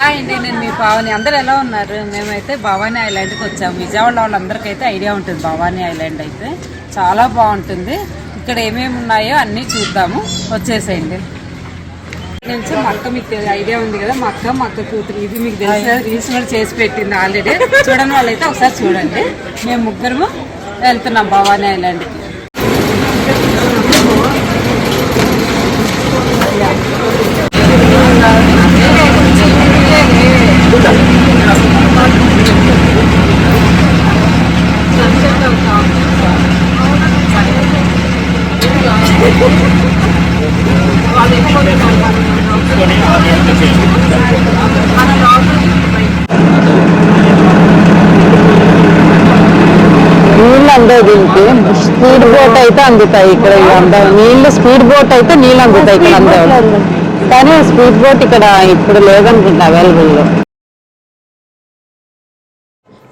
Hi అండి నేను మీ పావని అందరు ఎలా ఉన్నారు? మేమైతే భవానీ ఐలాండ్కి వచ్చాము. విజయవాడ వాళ్ళందరికైతే ఐడియా ఉంటుంది భవానీ ఐలాండ్ అయితే. చాలా బాగుంటుంది. ఇక్కడ ఏమేమి ఉన్నాయో అన్నీ చూద్దాము. వచ్చేసేయండి. నుంచి మా అక్క మీకు ఐడియా ఉంది కదా? మక్క అక్క కూతురు ఇది మీకు తెలుసు రీల్స్ కూడా చేసి పెట్టింది ఆల్రెడీ. చూడని వాళ్ళైతే ఒకసారి చూడండి. మేము ముగ్గురము వెళ్తున్నాం భవానీ ఐలాండ్కి. అందవు దీనికి స్పీడ్ బోట్ అయితే అందుతాయి ఇక్కడ నీళ్ళు స్పీడ్ బోట్ అయితే నీళ్ళు అందుతాయి ఇక్కడ అందవు కానీ స్పీడ్ బోట్ ఇక్కడ ఇప్పుడు లేదనుకుంటా అవైలబుల్లో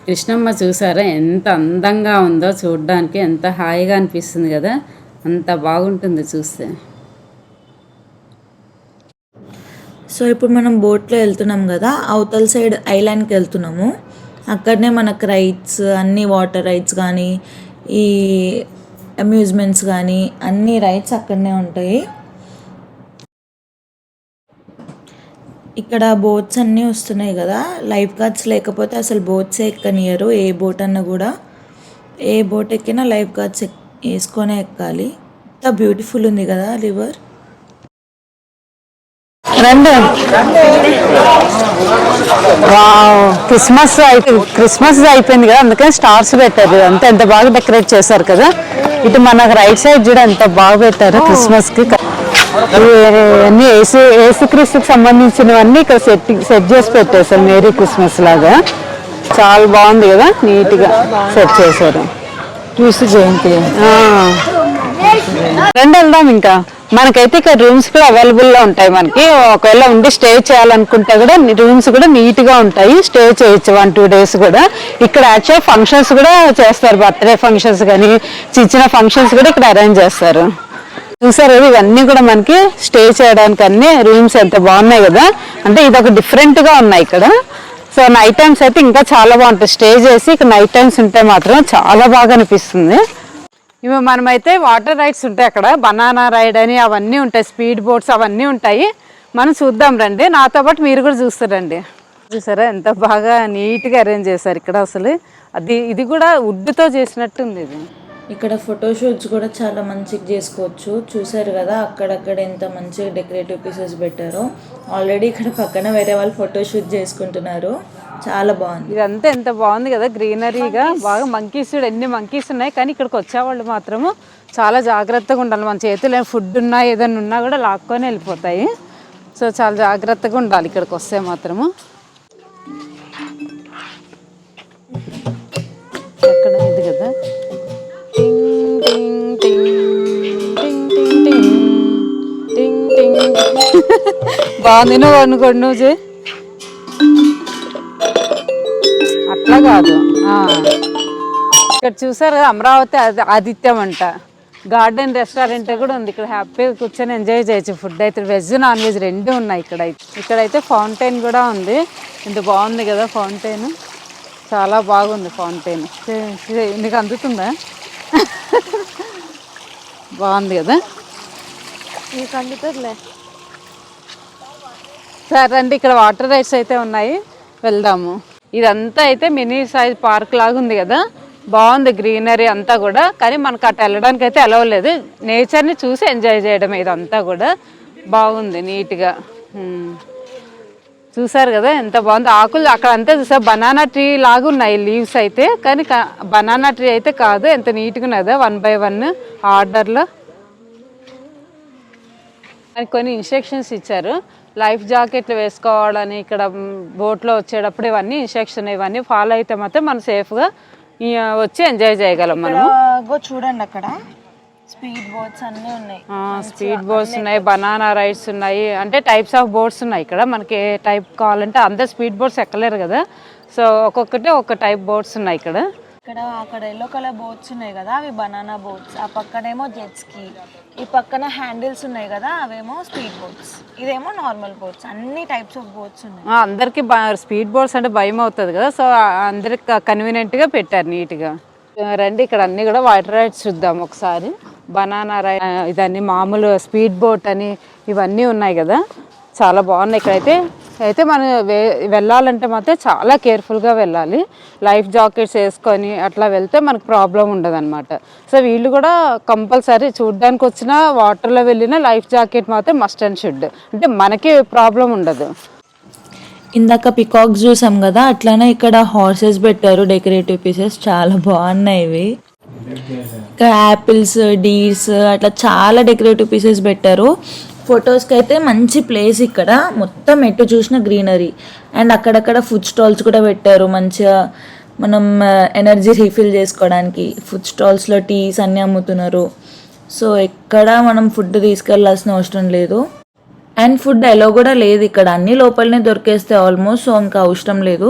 కృష్ణమ్మ చూసారా? ఎంత అందంగా ఉందో చూడడానికి ఎంత హాయిగా అనిపిస్తుంది కదా? అంత బాగుంటుంది చూస్తే. సో ఇప్పుడు మనం బోట్లో వెళ్తున్నాం కదా అవతల సైడ్ ఐలాండ్కి వెళ్తున్నాము. అక్కడనే మనకు రైడ్స్ అన్ని వాటర్ రైడ్స్ కానీ ఈ అమ్యూజ్మెంట్స్ కానీ అన్ని రైడ్స్ అక్కడనే ఉంటాయి. ఇక్కడ బోట్స్ అన్నీ వస్తున్నాయి కదా. లైఫ్ గార్డ్స్ లేకపోతే అసలు బోట్సే ఎక్కనియరు ఏ బోట్ అన్నా కూడా. ఏ బోట్ ఎక్కినా లైఫ్ గార్డ్స్ ఎక్- వేసుకొనే ఎక్కాలి. ఎంత బ్యూటిఫుల్ ఉంది కదా రివర్ రండి. క్రిస్మస్ అయిపోయింది క్రిస్మస్ అయిపోయింది కదా అందుకని స్టార్స్ పెట్టారు. అంతా ఎంత బాగా డెకరేట్ చేశారు కదా. ఇటు మనకు రైట్ సైడ్ కూడా ఎంత బాగా పెట్టారు క్రిస్మస్కి అన్ని ఏసు ఏసుక్రీస్తుకి సంబంధించినవన్నీ ఇక్కడ సెట్ సెట్ చేసి పెట్టేశారు. మేరీ క్రిస్మస్ లాగా. చాలా బాగుంది కదా నీట్గా సెట్ చేశారు. క్రీస్తు జయంతి. రండి వెళ్దాం ఇంకా. మనకైతే ఇక్కడ రూమ్స్ కూడా అవైలబుల్లో ఉంటాయి మనకి. ఒకవేళ ఉండి స్టే చేయాలనుకుంటే కూడా రూమ్స్ కూడా నీట్గా ఉంటాయి. స్టే చేయొచ్చు వన్ టూ డేస్ కూడా. ఇక్కడ యాక్చువల్ ఫంక్షన్స్ కూడా చేస్తారు బర్త్డే ఫంక్షన్స్ కానీ చిన్న చిన్న ఫంక్షన్స్ కూడా ఇక్కడ అరేంజ్ చేస్తారు. చూసారు ఇవన్నీ కూడా మనకి స్టే చేయడానికి అన్ని రూమ్స్ ఎంత బాగున్నాయి కదా. అంటే ఇది ఒక డిఫరెంట్గా ఉన్నాయి ఇక్కడ. సో నైట్ టైమ్స్ అయితే ఇంకా చాలా బాగుంటుంది స్టే చేసి ఇక్కడ నైట్ టైమ్స్ ఉంటే మాత్రం చాలా బాగా అనిపిస్తుంది. ఇవి మనమైతే వాటర్ రైడ్స్ ఉంటాయి అక్కడ. బనానా రైడ్ అని అవన్నీ ఉంటాయి. స్పీడ్ బోట్స్ అవన్నీ ఉంటాయి. మనం చూద్దాం రండి. నాతో పాటు మీరు కూడా చూస్తారండి. చూసారా? ఎంత బాగా నీట్గా అరేంజ్ చేశారు ఇక్కడ అసలు. అది ఇది కూడా వుడ్తో చేసినట్టుంది ఇది. ఇక్కడ ఫోటోషూట్స్ కూడా చాలా మంచిగా చేసుకోవచ్చు. చూసారు కదా అక్కడక్కడ ఎంత మంచిగా డెకరేటివ్ పీసెస్ పెట్టారో. ఆల్రెడీ ఇక్కడ పక్కన వేరే వాళ్ళు ఫోటోషూట్ చేసుకుంటున్నారు. చాలా బాగుంది. ఇదంతా ఎంత బాగుంది కదా గ్రీనరీగా బాగా మంకీస్ ఎన్ని మంకీస్ ఉన్నాయి. కానీ ఇక్కడికి వచ్చేవాళ్ళు మాత్రము చాలా జాగ్రత్తగా ఉండాలి. మన చేతిలో ఫుడ్ ఉన్నా ఏదైనా ఉన్నా కూడా లాక్కొని వెళ్ళిపోతాయి. సో చాలా జాగ్రత్తగా ఉండాలి ఇక్కడికి వస్తే మాత్రము. బాగుంది. నువ్వు అనుకోండి నువ్వు అట్లా కాదు. ఇక్కడ చూసారు కదా, అమరావతి ఆదిత్యం అంట. గార్డెన్ రెస్టారెంట్ కూడా ఉంది. ఇక్కడ హ్యాపీగా కూర్చొని ఎంజాయ్ చేయొచ్చు. ఫుడ్ అయితే వెజ్ నాన్ వెజ్ రెండు ఉన్నాయి ఇక్కడ అయితే ఇక్కడైతే ఫౌంటైన్ కూడా ఉంది. ఇంత బాగుంది కదా ఫౌంటైన్. చాలా బాగుంది ఫౌంటైన్. నీకు అందుతుందా? బాగుంది కదా? నీకు అందుతుందిలే. సరే రండి ఇక్కడ వాటర్ రైడ్స్ అయితే ఉన్నాయి. వెళ్దాము. ఇదంతా అయితే మినీ సైజ్ పార్క్ లాగా ఉంది కదా. బాగుంది గ్రీనరీ అంతా కూడా. కానీ మనకు అటు వెళ్ళడానికి అయితే అలవలేదు నేచర్ని చూసి ఎంజాయ్ చేయడం ఇదంతా కూడా. బాగుంది నీట్గా. చూసారు కదా ఎంత బాగుంది. ఆకులు అక్కడ అంతా చూసారు. బనానా ట్రీ లాగా ఉన్నాయి లీవ్స్ అయితే. కానీ బనానా ట్రీ అయితే కాదు. ఎంత నీట్గా ఉన్నదా వన్ బై వన్ ఆర్డర్లో. కొన్ని ఇన్స్ట్రక్షన్స్ ఇచ్చారు. లైఫ్ జాకెట్లు వేసుకోవాలని ఇక్కడ బోట్లో వచ్చేటప్పుడు ఇవన్నీ ఇన్స్ట్రక్షన్ ఇవన్నీ ఫాలో అయితే మాత్రం మనం సేఫ్గా వచ్చి ఎంజాయ్ చేయగలం మనం చూడండి అక్కడ. స్పీడ్ బోట్స్ అన్నీ ఉన్నాయి. స్పీడ్ బోట్స్ ఉన్నాయి బనానా రైడ్స్ ఉన్నాయి. అంటే టైప్స్ ఆఫ్ బోట్స్ ఉన్నాయి ఇక్కడ. మనకి ఏ టైప్ కావాలంటే అందరు స్పీడ్ బోట్స్ ఎక్కలేరు కదా. సో ఒక్కొక్కటి ఒక్క టైప్ బోట్స్ ఉన్నాయి ఇక్కడ. ఇక్కడ అక్కడ ఎల్లో కలర్ బోట్స్ ఉన్నాయి కదా అవి బనానా బోట్స్ ఆ పక్కనేమో జెట్స్కి ఈ పక్కన హ్యాండిల్స్ ఉన్నాయి కదా అవేమో స్పీడ్ బోట్స్ ఇదేమో నార్మల్ బోట్స్ అన్ని టైప్స్ ఆఫ్ బోట్స్ ఉన్నాయి. అందరికి స్పీడ్ బోట్స్ అంటే భయం అవుతుంది కదా సో అందరికి కన్వీనియంట్గా పెట్టారు నీట్గా రండి ఇక్కడ అన్ని కూడా వాటర్ రైడ్స్ చూద్దాం ఒకసారి. బనానా రై ఇదన్నీ మామూలు స్పీడ్ బోట్ అని ఇవన్నీ ఉన్నాయి కదా. చాలా బాగున్నాయి ఇక్కడైతే. అయితే మనం వే వెళ్ళాలంటే మాత్రం చాలా కేర్ఫుల్గా వెళ్ళాలి. లైఫ్ జాకెట్స్ వేసుకొని అట్లా వెళ్తే మనకు ప్రాబ్లం ఉండదు సో వీళ్ళు కూడా కంపల్సరీ చూడడానికి వచ్చిన వాటర్లో వెళ్ళిన లైఫ్ జాకెట్ మాత్రం మస్ట్ అండ్ షుడ్. అంటే మనకి ప్రాబ్లం ఉండదు. ఇందాక పికాక్స్ చూసాం కదా అట్లానే ఇక్కడ హార్సెస్ పెట్టారు డెకరేటివ్ పీసెస్. చాలా బాగున్నాయి ఇవి. ఇక్కడ యాపిల్స్ డీర్స్ అట్లా చాలా డెకరేటివ్ పీసెస్ పెట్టారు. ఫొటోస్కి అయితే మంచి ప్లేస్ ఇక్కడ. మొత్తం ఎటు చూసిన గ్రీనరీ. అండ్ అక్కడక్కడ ఫుడ్ స్టాల్స్ కూడా పెట్టారు. మంచిగా మనం uh, ఎనర్జీ రీఫిల్ చేసుకోవడానికి. ఫుడ్ స్టాల్స్లో టీస్ అన్నీ అమ్ముతున్నారు. సో ఎక్కడ మనం ఫుడ్ తీసుకెళ్ళాల్సిన అవసరం లేదు. అండ్ ఫుడ్ ఎలో కూడా లేదు ఇక్కడ. అన్ని లోపలనే దొరికేస్తే ఆల్మోస్ట్ సో ఇంకా అవసరం లేదు.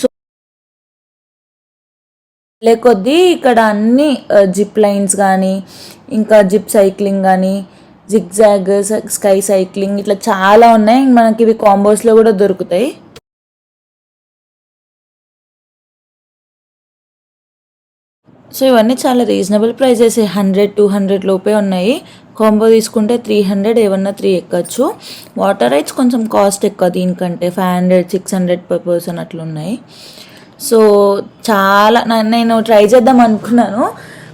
సో లేకొద్దీ ఇక్కడ అన్ని uh, జిప్ లైన్స్ కానీ ఇంకా జిప్ సైక్లింగ్ కానీ జిగ్జాగ్ స్కై సైక్లింగ్ ఇట్లా చాలా ఉన్నాయి. మనకి ఇవి కాంబోస్లో కూడా దొరుకుతాయి. సో ఇవన్నీ చాలా reasonable prices. Hundred two hundred లోపే ఉన్నాయి. కాంబో తీసుకుంటే త్రీ హండ్రెడ్ ఏమన్నా త్రీ ఎక్కచ్చు. వాటర్ రైట్స్ కొంచెం కాస్ట్ ఎక్కువ దీనికంటే. Five hundred six hundred per person అట్లున్నాయి. So చాలా నేను ట్రై చేద్దాం అనుకున్నాను.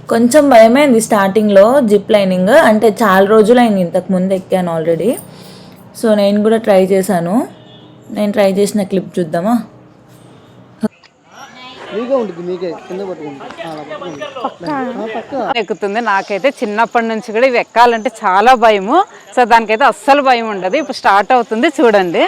కొంచెం భయమైంది స్టార్టింగ్లో జిప్ లైనింగ్. అంటే చాలా రోజులైంది ఇంతకు ముందు ఎక్కాను ఆల్రెడీ. సో నేను కూడా ట్రై చేశాను. నేను ట్రై చేసిన క్లిప్ చూద్దామా? ఎక్కుతుంది. నాకైతే చిన్నప్పటి నుంచి కూడా ఇవి ఎక్కాలంటే చాలా భయము. సో దానికైతే అస్సలు భయం ఉండదు. ఇప్పుడు స్టార్ట్ అవుతుంది చూడండి.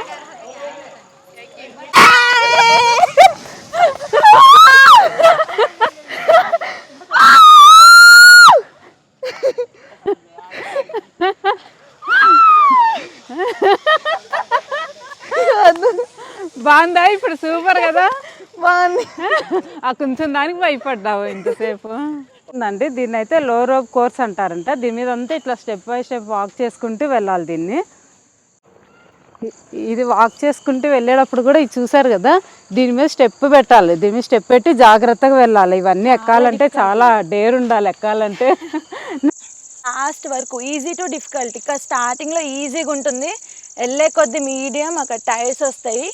బాగుందా? ఇప్పుడు సూపర్ కదా. బాగుంది. ఆ కొంచెం దానికి భయపడ్డావు ఇంతసేపు. అంటే దీన్ని అయితే లో రోప్ కోర్స్ అంటారంట. దీని మీద అంతా ఇట్లా స్టెప్ బై స్టెప్ వాక్ చేసుకుంటూ వెళ్ళాలి దీన్ని. ఇది వాక్ చేసుకుంటూ వెళ్ళేటప్పుడు కూడా ఇది చూసారు కదా? దీని మీద స్టెప్ పెట్టాలి. దీని మీద స్టెప్ పెట్టి జాగ్రత్తగా వెళ్ళాలి. ఇవన్నీ ఎక్కాలంటే చాలా డేర్ ఉండాలి ఎక్కాలంటే. లాస్ట్ వరకు ఈజీ టు డిఫికల్ట్ ఇక్కడ స్టార్టింగ్లో ఈజీగా ఉంటుంది. వెళ్ళే కొద్ది మీడియం అక్కడ టైర్స్ వస్తాయి.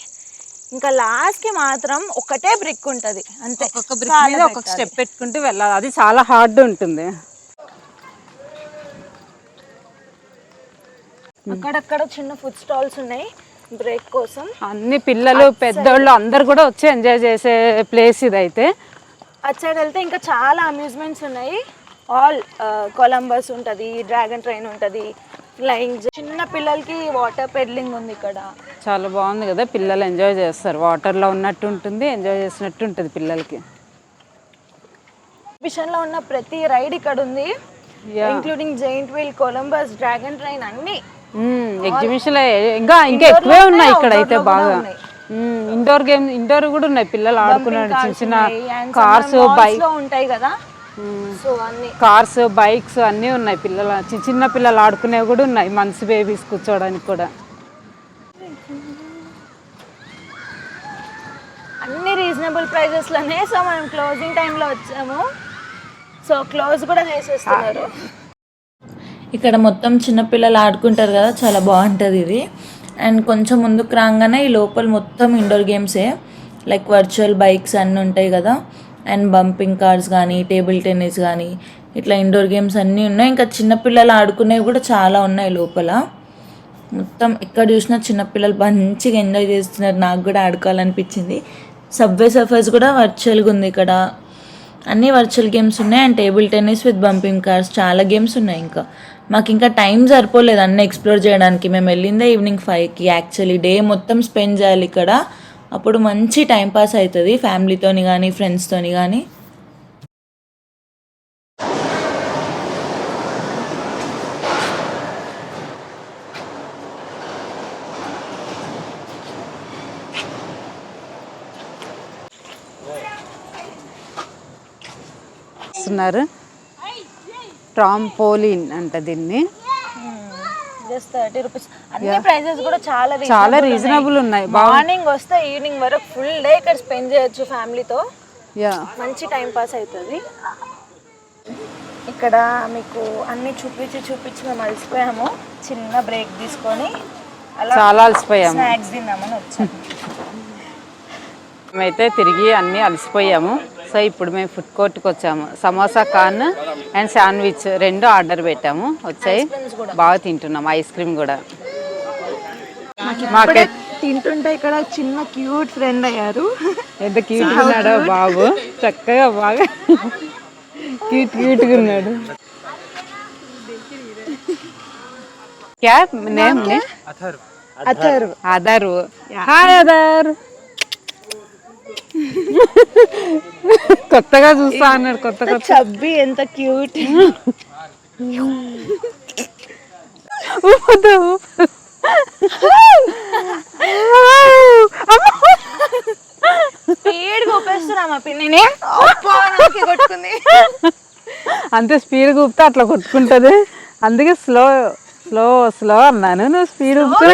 ఇంకా లాస్ట్కి మాత్రం ఒకటే బ్రిక్ ఉంటుంది. అంతే. ఒక్కొక్క బ్రిక్ మీద ఒక్కొక్క స్టెప్ పెట్టుకుంటూ వెళ్ళాలి. అది చాలా హార్డ్ ఉంటుంది. అక్కడక్కడ చిన్న ఫుడ్ స్టాల్స్ ఉన్నాయి. బ్రేక్ కోసం. అన్ని పిల్లలు పెద్దోళ్ళు అందరు కూడా వచ్చి ఎంజాయ్ చేసే ప్లేస్ ఇదైతే. అటు సైడ్ వెళ్తే ఇంకా చాలా అమ్యూజ్మెంట్స్ ఉన్నాయి. ఆల్ కొలంబస్ ఉంటుంది డ్రాగన్ ట్రైన్ ఉంటుంది ఫ్లయింగ్ చిన్న పిల్లలకి వాటర్ పెడ్లింగ్ ఉంది ఇక్కడ. చాలా బాగుంది కదా పిల్లలు ఎంజాయ్ చేస్తారు. వాటర్లో ఉన్నట్టు ఉంటుంది ఎంజాయ్ చేసినట్టు ఉంటుంది పిల్లలకి. ఎగ్జిబిషన్లో ఉన్న ప్రతి రైడ్ ఇక్కడ ఉంది. Including giant wheel Columbus dragon train అన్నీ. ఎగ్జిబిషన్ ఇంకా ఇంకా ఎక్కువే ఉన్నాయి ఇక్కడ అయితే బాగా. ఇండోర్ గేమ్ ఇండోర్ కూడా ఉన్నాయి. పిల్లలు ఆడుకున్నాడు చిన్న చిన్న కార్స్ బైక్ ఉంటాయి కదా. సో అన్ని కార్స్ బైక్స్ అన్నీ ఉన్నాయి పిల్లల చిన్న చిన్న పిల్లలు ఆడుకునేవి కూడా ఉన్నాయి మంత్స్ బేబీస్ కూర్చోవడానికి కూడా. అన్ని రీజనబుల్ ప్రైజెస్లోనే సో మనం క్లోజింగ్ టైంలో వచ్చాము. సో క్లోజ్ కూడా చేసేస్తున్నారు. ఇక్కడ మొత్తం చిన్నపిల్లలు ఆడుకుంటారు కదా చాలా బాగుంటుంది ఇది. అండ్ కొంచెం ముందుకు రాగానే ఈ లోపల మొత్తం ఇండోర్ గేమ్సే లైక్ వర్చువల్ బైక్స్ అన్నీ ఉంటాయి కదా. అండ్ బంపింగ్ కార్స్ కానీ టేబుల్ టెన్నిస్ కానీ ఇట్లా ఇండోర్ గేమ్స్ అన్నీ ఉన్నాయి. ఇంకా చిన్నపిల్లలు ఆడుకునేవి కూడా చాలా ఉన్నాయి లోపల. మొత్తం ఎక్కడ చూసినా చిన్నపిల్లలు మంచిగా ఎంజాయ్ చేస్తున్నారు. నాకు కూడా ఆడుకోవాలనిపించింది. సబ్వే సఫర్స్ కూడా వర్చువల్గా ఉంది ఇక్కడ. అన్ని వర్చువల్ గేమ్స్ ఉన్నాయి. And table tennis with bumping cars చాలా గేమ్స్ ఉన్నాయి ఇంకా. మాకు ఇంకా టైం సరిపోలేదు అన్నీ ఎక్స్ప్లోర్ చేయడానికి. మేము వెళ్ళిందే ఈవినింగ్ ఫైవ్కి. యాక్చువల్లీ డే మొత్తం స్పెండ్ చేయాలి ఇక్కడ. అప్పుడు మంచి టైంపాస్ అవుతుంది ఫ్యామిలీతోని కానీ ఫ్రెండ్స్తోని కానీ వస్తున్నారు ట్రాంపోలిన్ అంట దీన్ని. జస్ట్ థర్టీ రూపీస్ అన్ని ప్రైజెస్ కూడా చాలా చాలా రీజనబుల్ ఉన్నాయి. మార్నింగ్ వస్తే ఈవినింగ్ వరకు ఫుల్ డే ఇక్కడ స్పెండ్ చేయొచ్చు ఫ్యామిలీతో మంచి టైం పాస్ అవుతుంది. ఇక్కడ మీకు అన్ని చూపించి చూపించి మేము అలసిపోయాము. చిన్న బ్రేక్ తీసుకొని అలా చాలా అలసిపోయాము. స్నాక్స్ తిందామని వచ్చాము. మేమైతే తిరిగి అన్నీ అలసిపోయాము. సో ఇప్పుడు మేము ఫుడ్ కోర్ట్కి వచ్చాము. సమోసా కార్న్ అండ్ శాండ్విచ్ రెండు ఆర్డర్ పెట్టాము. వచ్చాయి. బాగా తింటున్నాం. ఐస్ క్రీమ్ కూడా. మాకే తింటుంటే ఇక్కడ చిన్న క్యూట్ ఫ్రెండ్ అయ్యారు. ఎంత క్యూట్గా ఉన్నాడో బాబు. చక్కగా బాగా క్యూట్ క్యూట్గా ఉన్నాడు. క్యా? నేమ్ నే అతరు ఆధార్ హాయ్ ఆధార్ కొత్తగా చూస్తా అన్నాడు కొత్త కొత్త. చబ్బి ఎంత క్యూట్ ఊపొద్దు. స్పీడ్ ఊపేస్తున్నా మా పిన్నిని అబ్బా, నాకే కొట్టుకుంది. అంతే స్పీడ్ ఊపితే అట్లా కొట్టుకుంటది. అందుకే స్లో స్లో స్లో అన్నాను. నువ్వు స్పీడ్ ఊపుతూ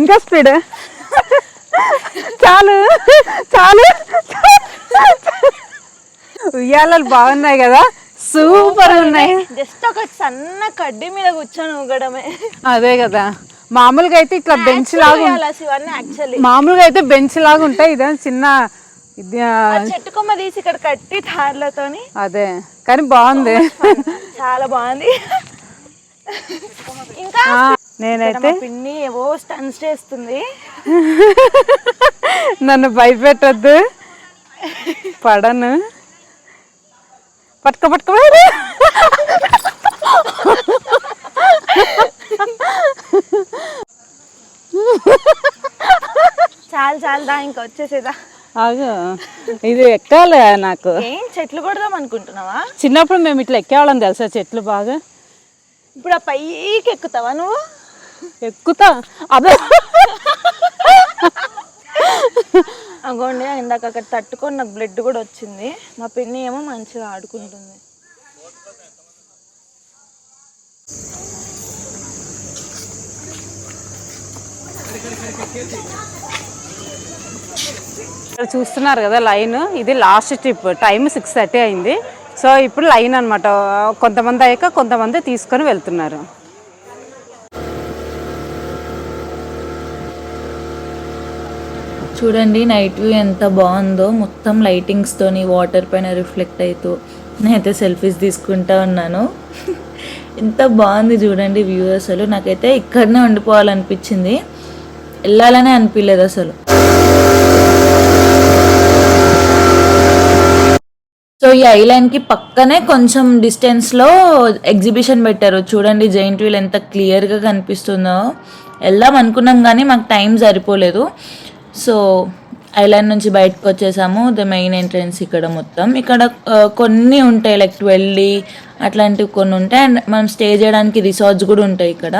ఇంకా స్పీడ్. చాలు. చాలు. ఉయ్యాలలు బాగున్నాయి కదా? సూపర్ ఉన్నాయి. జస్ట్ ఒక సన్న కడ్డీ మీద కూర్చొని ఊగడమే. అదే కదా. మామూలుగా అయితే ఇట్లా బెంచ్ లాగా మామూలుగా అయితే బెంచ్ లాగా ఉంటాయి. ఇదే చిన్న చెట్టు కొమ్మ తీసి ఇక్కడ కట్టి తార్లతోని అదే. కానీ బాగుంది. చాలా బాగుంది. ఇంకా నేనైతే పిన్ని ఏవో స్టన్స్ చేస్తుంది. నన్ను భయపెట్టద్దు. పడను. పట్టుకో పట్టుకో. చాలు చాలు దా ఇంకా వచ్చేసేదా. ఆగు. ఇది ఎక్కాలి నాకు. ఏం చెట్లు కొడదాం అనుకుంటున్నావా? చిన్నప్పుడు మేము ఇట్లా ఎక్కేవాళ్ళం తెలుసా చెట్లు బాగా? ఇప్పుడు ఆ పైకి ఎక్కుతావా నువ్వు? ఎక్కుతా. అదే అగోండి ఇందాక అక్కడ తట్టుకొని నాకు బ్లడ్ కూడా వచ్చింది. మా పిన్ని ఏమో మంచిగా ఆడుకుంటుంది. ఇక్కడ చూస్తున్నారు కదా లైన్ ఇది last trip time six thirty అయింది. సో ఇప్పుడు లైన్ అనమాట కొంతమంది అయ్యాక కొంతమంది తీసుకొని వెళ్తున్నారు. చూడండి నైట్ వ్యూ ఎంత బాగుందో. మొత్తం లైటింగ్స్తోని వాటర్ పైన రిఫ్లెక్ట్ అవుతూ నేనైతే సెల్ఫీస్ తీసుకుంటా ఉన్నాను. ఎంత బాగుంది చూడండి వ్యూ అసలు. నాకైతే ఇక్కడనే ఉండిపోవాలనిపించింది. వెళ్ళాలనే అనిపించలేదు అసలు. సో ఈ ఐలాండ్కి పక్కనే కొంచెం డిస్టెన్స్లో ఎగ్జిబిషన్ పెట్టారు. చూడండి జైంట్ వీల్ ఎంత క్లియర్గా కనిపిస్తుందో. వెళ్దాం అనుకున్నాం కానీ మాకు టైం సరిపోలేదు. సో ఐలాండ్ నుంచి బయటకు వచ్చేసాము. ద మెయిన్ ఎంట్రన్స్ ఇక్కడ మొత్తం. ఇక్కడ కొన్ని ఉంటాయి లైక్ ట్వెల్వ్ అట్లాంటివి కొన్ని ఉంటాయి. అండ్ మనం స్టే చేయడానికి రిసార్ట్స్ కూడా ఉంటాయి ఇక్కడ.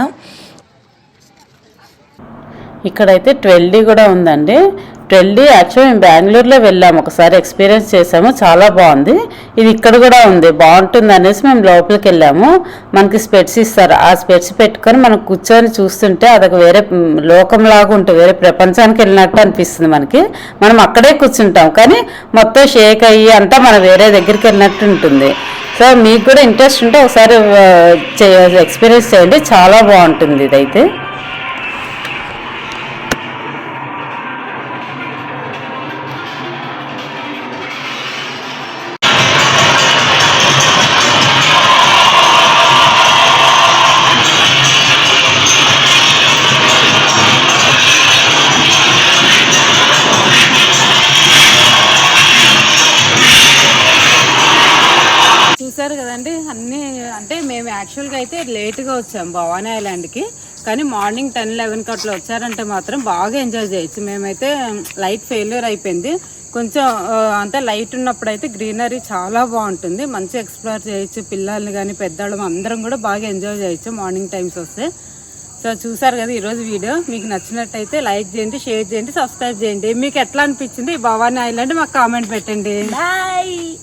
ఇక్కడైతే ట్వెల్డీ కూడా ఉందండి. ట్వెల్డీ యాక్చువల్ మేము బెంగళూరులో వెళ్ళాము. ఒకసారి ఎక్స్పీరియన్స్ చేసాము చాలా బాగుంది. ఇది ఇక్కడ కూడా ఉంది. బాగుంటుంది అనేసి మేము లోపలికి వెళ్ళాము. మనకి స్పెట్స్ ఇస్తారు. ఆ స్పెట్స్ పెట్టుకొని మనం కూర్చొని చూస్తుంటే అదొక వేరే లోకంలాగా ఉంటుంది. వేరే ప్రపంచానికి వెళ్ళినట్టు అనిపిస్తుంది మనకి. మనం అక్కడే కూర్చుంటాం. కానీ మొత్తం షేక్ అయ్యి అంతా మనం వేరే దగ్గరికి వెళ్ళినట్టు ఉంటుంది. సో మీకు కూడా ఇంట్రెస్ట్ ఉంటే ఒకసారి ఎక్స్పీరియన్స్ చేయండి. చాలా బాగుంటుంది ఇదైతే. వచ్చాం వచ్చాము భవానీ ఐలాండ్కి. కానీ మార్నింగ్ టెన్ లెవెన్కి అట్లా వచ్చారంటే మాత్రం బాగా ఎంజాయ్ చేయొచ్చు. మేమైతే లైట్ ఫెయిల్యూర్ అయిపోయింది. కొంచెం ఆ, లైట్ ఉన్నప్పుడు అయితే గ్రీనరీ చాలా బాగుంటుంది. మంచిగా ఎక్స్ప్లోర్ చేయొచ్చు. పిల్లల్ని కానీ పెద్దవాళ్ళం అందరం కూడా బాగా ఎంజాయ్ చేయొచ్చు మార్నింగ్ టైమ్స్ వస్తే. సో చూసారు కదా ఈరోజు వీడియో. మీకు నచ్చినట్టయితే లైక్ చేయండి షేర్ చేయండి సబ్స్క్రైబ్ చేయండి. మీకు ఎట్లా అనిపించింది ఈ భవానీ ఐలాండ్? మాకు కామెంట్ పెట్టండి. బాయ్!